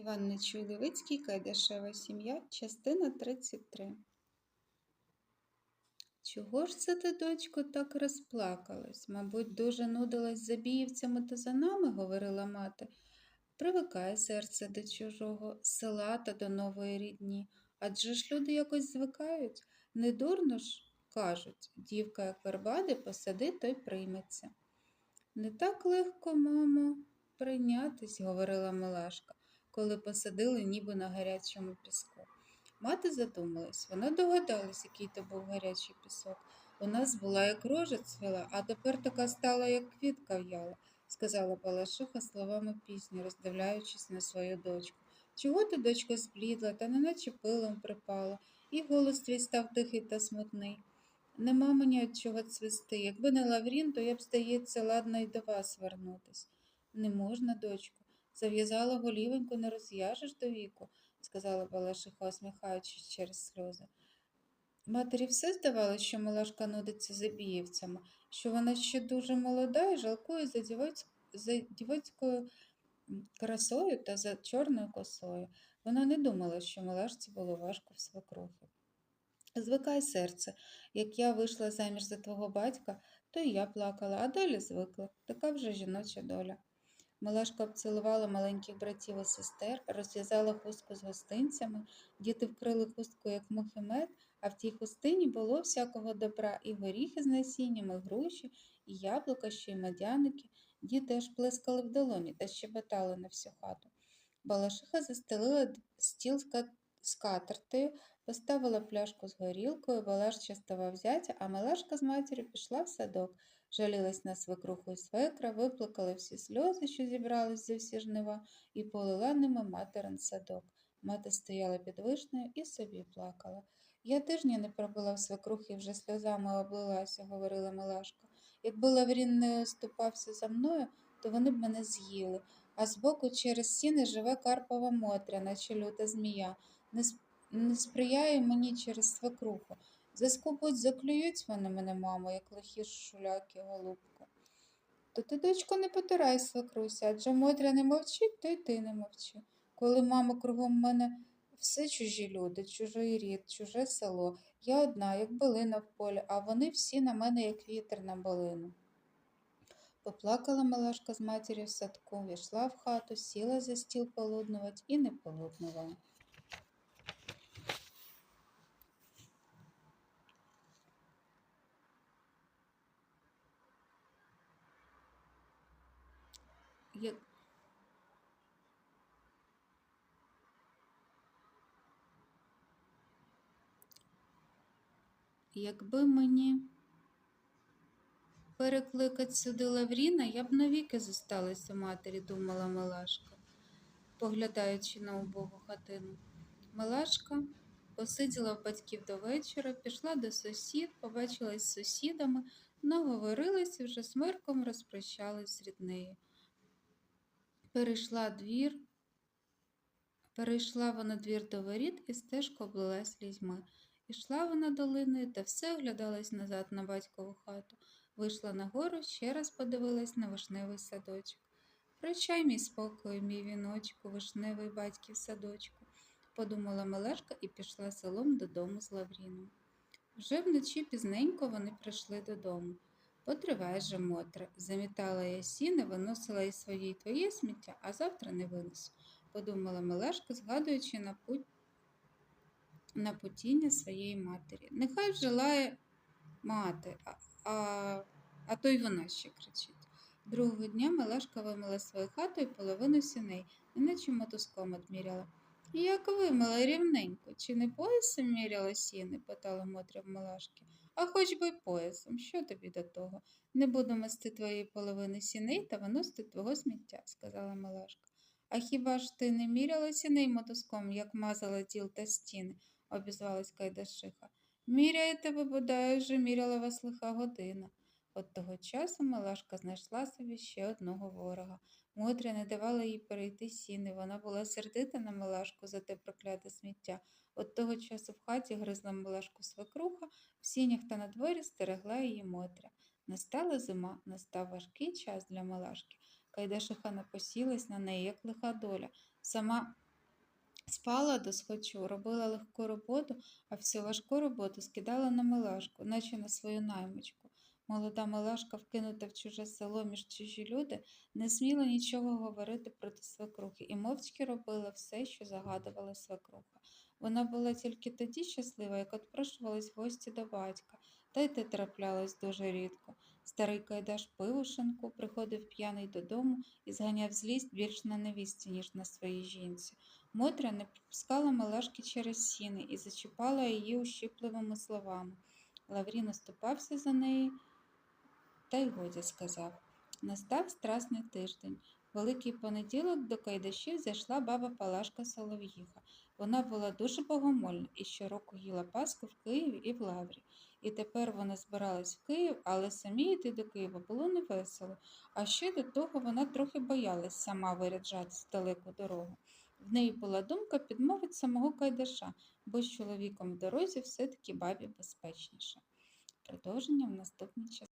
Іван Нечуй Левицький, Кайдашева сім'я, частина 33. Чого ж це ти, дочко, так розплакалась? Мабуть, дуже нудилась за біївцями та за нами, говорила мати. Привикай серце до чужого, села та до нової рідні. Адже ж люди якось звикають. Не дурно ж, кажуть, дівка, як вербади, посади, то й прийметься. Не так легко, мамо, прийнятись, говорила Милашка, коли посадили ніби на гарячому піску. Мати задумалась, вона догадалась, який то був гарячий пісок. У нас була як рожа цвіла, а тепер така стала, як квітка в'яла, сказала Балашиха словами пісні, роздивляючись на свою дочку. Чого ти, дочко, зблідла, та неначе пилом припала, і голос твій став тихий та смутний. Нема мені від чого цвісти. Якби не Лаврін, то я б, здається, ладна й до вас вернутись. Не можна, дочку. Зав'язала голівеньку, не розв'яжеш до віку, сказала Балашиха, усміхаючись через сльози. Матері все здавалося, що Малашка нудиться за біївцями, що вона ще дуже молода і жалкує за, дівоць... за дівоцькою красою та за чорною косою. Вона не думала, що Малашці було важко в свекрухи. Звикай, серце, як я вийшла заміж за твого батька, то і я плакала, а далі звикла. Така вже жіноча доля. Малашка обцілувала маленьких братів і сестер, розв'язала хустку з гостинцями, діти вкрили хустку, як мухи мед, а в тій хустині було всякого добра і горіхи з насінням, і груші, і яблука, ще й медяники. Діти аж плескали в долоні та щебетали на всю хату. Балашиха застелила стіл з катертою, поставила пляшку з горілкою, Балаш частував зятя, а Милашка з матір'ю пішла в садок. Жалілась на свекруху і свекра, виплакала всі сльози, що зібрались за всі жнива, і полила ними материн садок. Мати стояла під вишнею і собі плакала. Я тижня не пробула в свекрухи, вже сльозами облилася, говорила Милашка. Якби Лаврін не ступався за мною, то вони б мене з'їли. А збоку через сіни живе Карпова Мотря, наче люта змія. Не сприяє мені через свекруху. Заскубуть, заклюють вони мене, мамо, як лихі шуляки, голубко. То ти, дочко, не потирай свекруся, адже Мотря не мовчить, то й ти не мовчи. Коли, мамо, кругом мене все чужі люди, чужий рід, чуже село. Я одна, як билина в полі, а вони всі на мене, як вітер на билину. Поплакала Малашка з матір'ю в садку, війшла в хату, сіла за стіл полуднувати і не полуднувала. Як... Якби мені перекликать сюди Лавріна, я б навіки зосталася матері, думала Милашка, поглядаючи на убогу хатину. Милашка посиділа в батьків до вечора, пішла до сусід, побачилась з сусідами, наговорилась і вже смирком розпрощалась з ріднею. Перейшла двір, перейшла вона двір до воріт і стежка облилась слізьми. Ішла вона долиною та все оглядалась назад на батькову хату. Вийшла нагору, ще раз подивилась на вишневий садочок. Прощай, мій спокою, мій віночку, вишневий батьків садочку, подумала Мелешка і пішла селом додому з Лавріном. Вже вночі пізненько вони прийшли додому. Потривай же, Мотре, замітала я сіни, виносила і своє і твоє сміття, а завтра не винесу, подумала Мелешка, згадуючи на путь на путіння своєї матері. Нехай желає мати, а, а, а то й вона ще кричить. Другого дня Мелешка вимила свою хату і половину сіней, неначе мотузком одміряла. Як вимила рівненько, чи не поясом міряла сіни? питала Мотря в Мелашки. А хоч би й поясом, що тобі до того? Не буду мести твоєї половини сіней та виносити твого сміття, сказала Мелашка. А хіба ж ти не міряла сіней мотузком, як мазала тіл та стіни? обізвалась Кайдашиха. Міряєте ви, бодай вже міряла вас лиха година. От того часу Малашка знайшла собі ще одного ворога. Мотря не давала їй перейти сіни. Вона була сердита на Малашку за те прокляте сміття. От того часу в хаті гризла Малашку свекруха, в сінях та на дворі стерегла її Мотря. Настала зима, настав важкий час для Малашки. Кайдашиха напосілась на неї, як лиха доля. Сама Спала до схочу, робила легку роботу, а всю важку роботу скидала на Милашку, наче на свою наймичку. Молода Милашка, вкинута в чуже село між чужі люди, не сміла нічого говорити проти свекрухи і мовчки робила все, що загадувала свекруха. Вона була тільки тоді щаслива, як отпрошувалась в гості до батька, та й те траплялось дуже рідко. Старий Кайдаш пив приходив п'яний додому і зганяв злість більш на невісті, ніж на своїй жінці. Мотря не пропускала Милашки через сіни і зачіпала її ущипливими словами. Лаврін оступався за неї, та й годі сказав. Настав страсний тиждень. Великий понеділок до Кайдашів зайшла баба Палашка Солов'їха. Вона була дуже богомольна і щороку їла Пасху в Києві і в Лаврі. І тепер вона збиралась в Київ, але самі йти до Києва було невесело. А ще до того вона трохи боялась сама виряджатись в далеку дорогу. В неї була думка підмовити самого Кайдаша, бо з чоловіком в дорозі все-таки бабі безпечніше. Продовження в наступній частині.